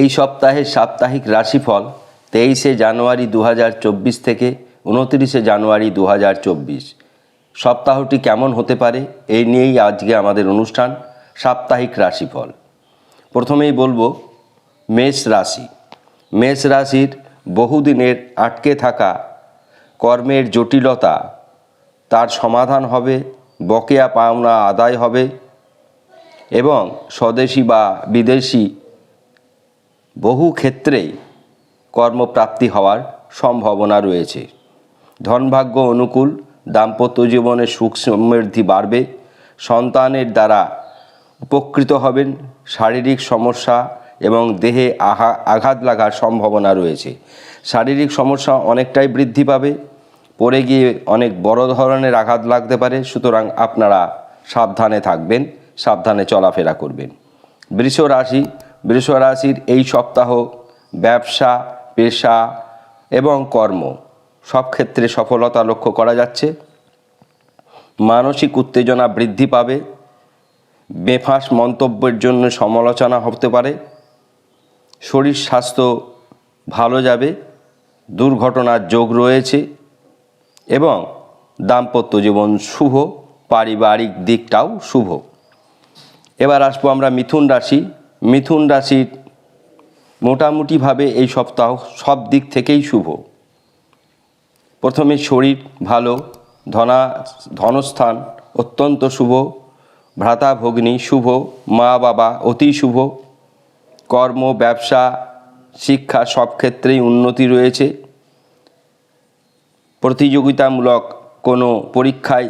এই সপ্তাহের সাপ্তাহিক রাশিফল তেইশে জানুয়ারি দু হাজার চব্বিশ থেকে উনত্রিশে জানুয়ারি দু হাজার চব্বিশ। সপ্তাহটি কেমন হতে পারে? এই নিয়েই আজকে আমাদের অনুষ্ঠান, সাপ্তাহিক রাশিফল। প্রথমেই বলব, মেষ রাশি। মেষ রাশির বহুদিনের আটকে থাকা কর্মের জটিলতা, তার সমাধান হবে, বকেয়া পাওনা আদায় হবে এবং স্বদেশি বা বিদেশি বহু ক্ষেত্রেই কর্মপ্রাপ্তি হওয়ার সম্ভাবনা রয়েছে। ধনভাগ্য অনুকূল, দাম্পত্য জীবনে সুখ সমৃদ্ধি বাড়বে, সন্তানের দ্বারা উপকৃত হবেন, শারীরিক সমস্যা এবং দেহে আহা, আঘাত লাগার সম্ভাবনা রয়েছে। শারীরিক সমস্যা অনেকটাই বৃদ্ধি পাবে, পড়ে গিয়ে অনেক বড় ধরনের আঘাত লাগতে পারে, সুতরাং আপনারা সাবধানে থাকবেন, সাবধানে চলাফেরা করবেন। বৃষ রাশি বৃষ রাশির এই সপ্তাহ, ব্যবসা, পেশা এবং কর্ম সব ক্ষেত্রে সফলতা লক্ষ্য করা যাচ্ছে। মানসিক উত্তেজনা বৃদ্ধি পাবে। বেফাঁস মন্তব্যের জন্য সমালোচনা হতে পারে। শরীর স্বাস্থ্য ভালো যাবে। দুর্ঘটনার যোগ রয়েছে এবং দাম্পত্য জীবন শুভ, পারিবারিক দিকটাও শুভ। এবার আসব আমরা মিথুন রাশি। মিথুন রাশির মোটামুটিভাবে এই সপ্তাহ সব দিক থেকেই শুভ। প্রথমে শরীর ভালো, ধনা, ধনস্থান অত্যন্ত শুভ, ভ্রাতা ভগ্নী শুভ, মা বাবা অতি শুভ, কর্ম, ব্যবসা, শিক্ষা সব ক্ষেত্রেই উন্নতি রয়েছে। প্রতিযোগিতামূলক কোনো পরীক্ষায়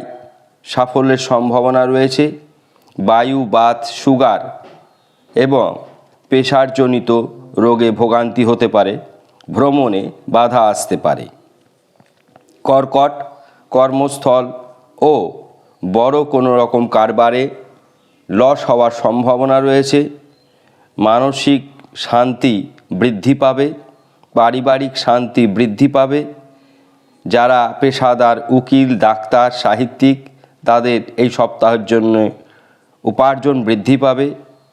সাফল্যের সম্ভাবনা রয়েছে। বায়ু, বাত, সুগার এবং পেশারজনিত রোগে ভোগান্তি হতে পারে, ভ্রমণে বাধা আসতে পারে। কর্কট, কর্মস্থল ও বড় কোনো রকম কারবারে লস হওয়ার সম্ভাবনা রয়েছে। মানসিক শান্তি বৃদ্ধি পাবে, পারিবারিক শান্তি বৃদ্ধি পাবে। যারা পেশাদার, উকিল, ডাক্তার, সাহিত্যিক, তাদের এই সপ্তাহের জন্য উপার্জন বৃদ্ধি পাবে।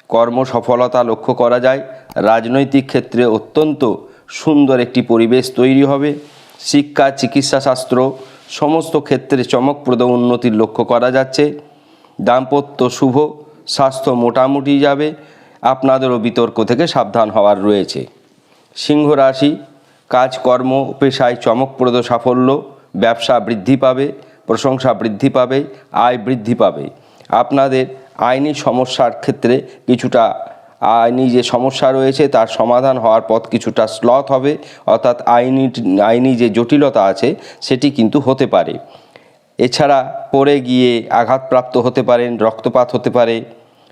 কর্ম সফলতা লক্ষ্য করা যায়। রাজনৈতিক ক্ষেত্রে অত্যন্ত সুন্দর একটি পরিবেশ তৈরি হবে। শিক্ষা, চিকিৎসা শাস্ত্র সমস্ত ক্ষেত্রে চমকপ্রদ উন্নতির লক্ষ্য করা যাচ্ছে। দাম্পত্য শুভ, স্বাস্থ্য মোটামুটি যাবে। আপনাদেরও বিতর্ক থেকে সাবধান হওয়ার রয়েছে। সিংহ রাশি কাজকর্ম পেশায় চমকপ্রদ সাফল্য, ব্যবসা বৃদ্ধি পাবে, প্রশংসা বৃদ্ধি পাবে, আয় বৃদ্ধি পাবে। আপনাদের আইনি সমস্যার ক্ষেত্রে কিছুটা আইনি যে সমস্যা রয়েছে তার সমাধান হওয়ার পথ কিছুটা স্লথ হবে। অর্থাৎ আইনি আইনি যে জটিলতা আছে সেটি কিন্তু হতে পারে। এছাড়া পড়ে গিয়ে আঘাতপ্রাপ্ত হতে পারেন, রক্তপাত হতে পারে।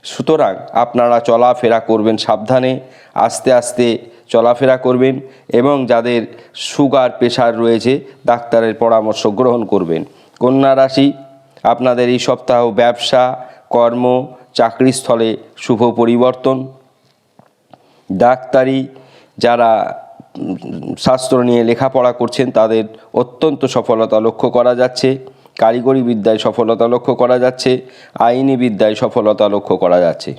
সুতরাং আপনারা চলাফেরা করবেন সাবধানে, আস্তে আস্তে চলাফেরা করবেন এবং যাদের সুগার, প্রেশার রয়েছে ডাক্তারের পরামর্শ গ্রহণ করবেন। কন্যা রাশি, আপনাদের এই সপ্তাহ ব্যবসা কর্ম, চাকরিস্থলে শুভ পরিবর্তন। ডাক্তারি যারা শাস্ত্র নিয়ে লেখাপড়া করছেন, তাদের অত্যন্ত সফলতা লক্ষ্য করা যাচ্ছে। কারিগরি বিদ্যায় সফলতা লক্ষ্য করা যাচ্ছে। আইনি বিদ্যায় সফলতা লক্ষ্য করা যাচ্ছে।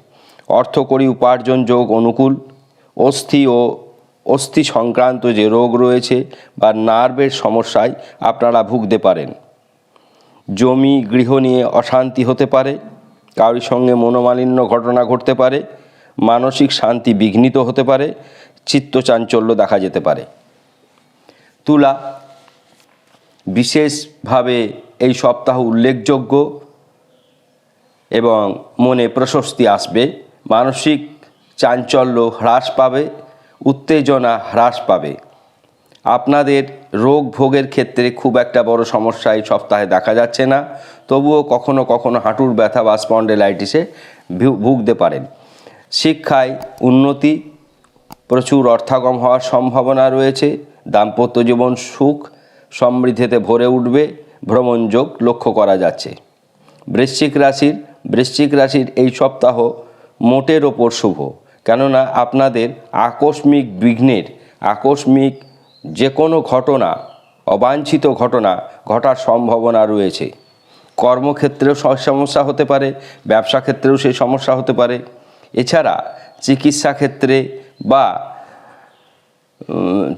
অর্থকরী উপার্জন যোগ অনুকূল। অস্থি ও অস্থি সংক্রান্ত যে রোগ রয়েছে বা নার্ভের সমস্যায় আপনারা ভুগতে পারেন। জমি গৃহ নিয়ে অশান্তি হতে পারে। কারোর সঙ্গে মনোমালিন্য ঘটনা ঘটতে পারে, মানসিক শান্তি বিঘ্নিত হতে পারে, চিত্ত চাঞ্চল্য দেখা যেতে পারে। তুলা বিশেষভাবে এই সপ্তাহ উল্লেখযোগ্য এবং মনে প্রশস্তি আসবে। মানসিক চাঞ্চল্য হ্রাস পাবে, উত্তেজনা হ্রাস পাবে। আপনাদের রোগ ভোগের ক্ষেত্রে খুব একটা বড় সমস্যা এই সপ্তাহে দেখা যাচ্ছে না। তবুও কখনো কখনো হাঁটুর ব্যথা বা স্পন্ডেলাইটিসে ভুগতে পারেন। শিক্ষায় উন্নতি, প্রচুর অর্থাগম হওয়ার সম্ভাবনা রয়েছে। দাম্পত্য জীবন সুখ, সমৃদ্ধিতে ভরে উঠবে। ভ্রমণযোগ লক্ষ্য করা যাচ্ছে। বৃশ্চিক রাশির বৃশ্চিক রাশির এই সপ্তাহ মোটের ওপর শুভ। কেননা আপনাদের আকস্মিক বিঘ্নের, আকস্মিক যে কোনো ঘটনা অবাঞ্ছিত ঘটনা ঘটার সম্ভাবনা রয়েছে। কর্মক্ষেত্রেও সমস্যা হতে পারে ব্যবসা ক্ষেত্রেও সেই সমস্যা হতে পারে। এছাড়া চিকিৎসা ক্ষেত্রে বা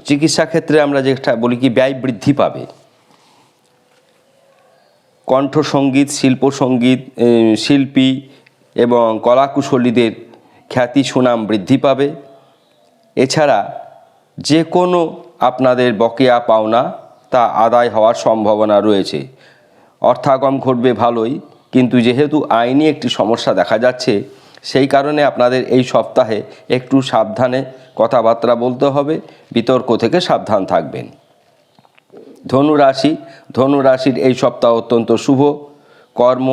চিকিৎসা ক্ষেত্রে আমরা যেটা বলি কি ব্যয় বৃদ্ধি পাবে। কণ্ঠসঙ্গীত শিল্পসঙ্গীত এ, শিল্পী এবং কলাকুশলীদের খ্যাতি সুনাম বৃদ্ধি পাবে। এছাড়া যে কোনো আপনাদের বকেয়া পাওনা তা আদায় হওয়ার সম্ভাবনা রয়েছে। অর্থাগম ঘটবে ভালোই, কিন্তু যেহেতু আইনি একটি সমস্যা দেখা যাচ্ছে, সেই কারণে আপনাদের এই সপ্তাহে একটু সাবধানে কথাবার্তা বলতে হবে, বিতর্ক থেকে সাবধান থাকবেন। ধনু রাশি, ধনু রাশির এই সপ্তাহ অত্যন্ত শুভ। কর্ম,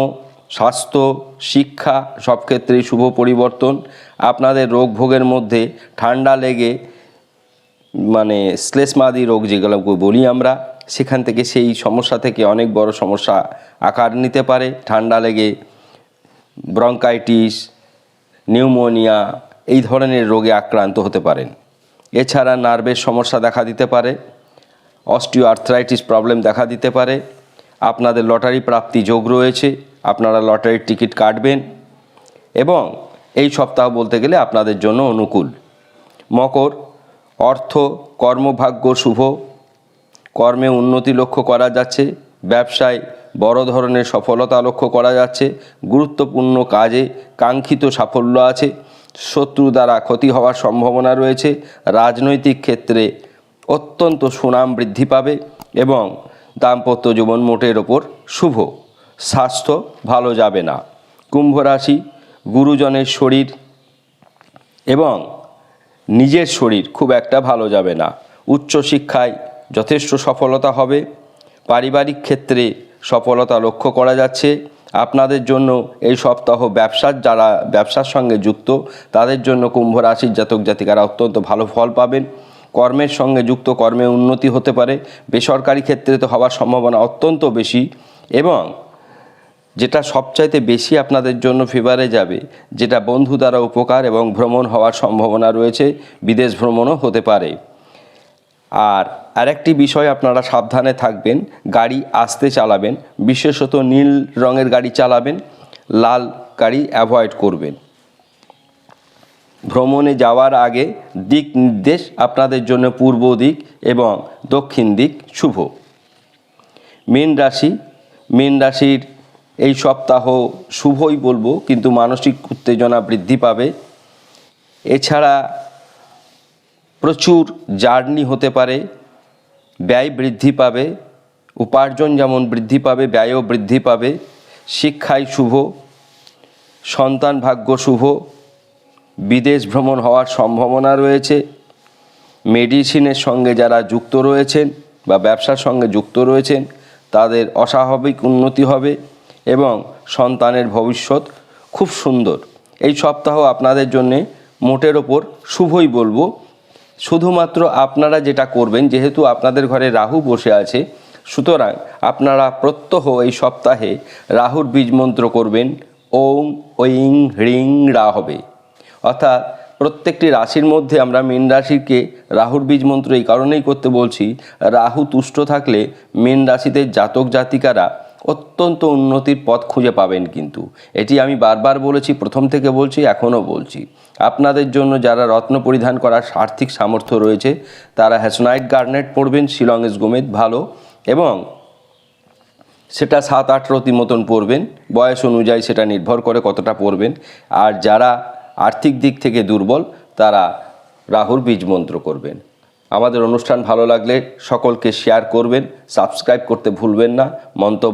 স্বাস্থ্য, শিক্ষা সব ক্ষেত্রেই শুভ পরিবর্তন। আপনাদের রোগ ভোগের মধ্যে ঠান্ডা লেগে মানে শ্লেষ্মাদি রোগ যেগুলো বলি আমরা, সেখান থেকে সেই সমস্যা থেকে অনেক বড় সমস্যা আকার নিতে পারে। ঠান্ডা লেগে, ব্রঙ্কাইটিস, নিউমোনিয়া এই ধরনের রোগে আক্রান্ত হতে পারেন। এছাড়া নার্ভের সমস্যা দেখা দিতে পারে অস্টিও আর্থ্রাইটিস প্রবলেম দেখা দিতে পারে, আপনাদের লটারি প্রাপ্তি যোগ রয়েছে, আপনারা লটারির টিকিট কাটবেন এবং এই সপ্তাহ বলতে গেলে আপনাদের জন্য অনুকূল। মকর অর্থ, কর্মভাগ্য শুভ। কর্মে উন্নতি লক্ষ্য করা যাচ্ছে। ব্যবসায় বড় ধরনের সফলতা লক্ষ্য করা যাচ্ছে। গুরুত্বপূর্ণ কাজে কাঙ্ক্ষিত সাফল্য আছে। শত্রু দ্বারা ক্ষতি হওয়ার সম্ভাবনা রয়েছে। রাজনৈতিক ক্ষেত্রে অত্যন্ত সুনাম বৃদ্ধি পাবে এবং দাম্পত্য জীবন মোটের ওপর শুভ। স্বাস্থ্য ভালো যাবে না। কুম্ভ রাশি গুরুজনের শরীর এবং নিজের শরীর খুব একটা ভালো যাবে না। উচ্চশিক্ষায় যথেষ্ট সফলতা হবে। পারিবারিক ক্ষেত্রে সফলতা লক্ষ্য করা যাচ্ছে। আপনাদের জন্য এই সপ্তাহ ব্যবসার যারা ব্যবসার সঙ্গে যুক্ত, তাদের জন্য কুম্ভ রাশির জাতক জাতিকারা অত্যন্ত ভালো ফল পাবেন। কর্মের সঙ্গে যুক্ত, কর্মে উন্নতি হতে পারে। বেসরকারি ক্ষেত্রে তো হওয়ার সম্ভাবনা অত্যন্ত বেশি এবং যেটা সবচাইতে বেশি আপনাদের জন্য ফেভারে যাবে, যেটা বন্ধু দ্বারা উপকার এবং ভ্রমণ হওয়ার সম্ভাবনা রয়েছে, বিদেশ ভ্রমণও হতে পারে। আর আরেকটি বিষয় আপনারা সাবধানে থাকবেন, গাড়ি আস্তে চালাবেন, বিশেষত নীল রঙের গাড়ি চালাবেন, লাল গাড়ি অ্যাভয়েড করবেন। ভ্রমণে যাওয়ার আগে দিক নির্দেশ আপনাদের জন্য পূর্ব দিক এবং দক্ষিণ দিক শুভ। মীন রাশি, মীন রাশির এই সপ্তাহ শুভই বলব, কিন্তু মানসিক উত্তেজনা বৃদ্ধি পাবে। এছাড়া প্রচুর জার্নি হতে পারে, ব্যয় বৃদ্ধি পাবে, উপার্জন যেমন বৃদ্ধি পাবে, ব্যয়ও বৃদ্ধি পাবে শিক্ষায় শুভ, সন্তান ভাগ্য শুভ, বিদেশ ভ্রমণ হওয়ার সম্ভাবনা রয়েছে, মেডিসিনের সঙ্গে যারা যুক্ত রয়েছেন বা ব্যবসার সঙ্গে যুক্ত রয়েছেন, তাদের অস্বাভাবিক উন্নতি হবে। এবং সন্তানের ভবিষ্যৎ খুব সুন্দর। এই সপ্তাহ আপনাদের জন্যে মোটের ওপর শুভই বলব। শুধুমাত্র আপনারা যেটা করবেন, যেহেতু আপনাদের ঘরে রাহু বসে আছে, সুতরাং আপনারা প্রত্যহ এই সপ্তাহে রাহুর বীজ মন্ত্র করবেন ওং ঐং হ্রিং রা হবে অর্থাৎ প্রত্যেকটি রাশির মধ্যে আমরা মীন রাশিকে রাহুর বীজ মন্ত্র এই কারণেই করতে বলছি, রাহু তুষ্ট থাকলে মীন রাশিতে জাতক জাতিকারা অত্যন্ত উন্নতির পথ খুঁজে পাবেন কিন্তু। এটি আমি বারবার বলেছি, প্রথম থেকে বলছি, এখনও বলছি। আপনাদের জন্য যারা রত্ন পরিধান করার আর্থিক সামর্থ্য রয়েছে, তারা হ্যাসনাইট গার্নেট পরবেন শিলংয়েস গোমেদ ভালো। এবং সেটা সাত, আট রতি মতন পড়বেন বয়স অনুযায়ী সেটা নির্ভর করে কতটা পড়বেন আর যারা আর্থিক দিক থেকে দুর্বল, তারা রাহুর বীজ মন্ত্র করবেন। আমাদের অনুষ্ঠান ভালো লাগলে সকলকে শেয়ার করবেন সাবস্ক্রাইব করতে ভুলবেন না। মন্তব্য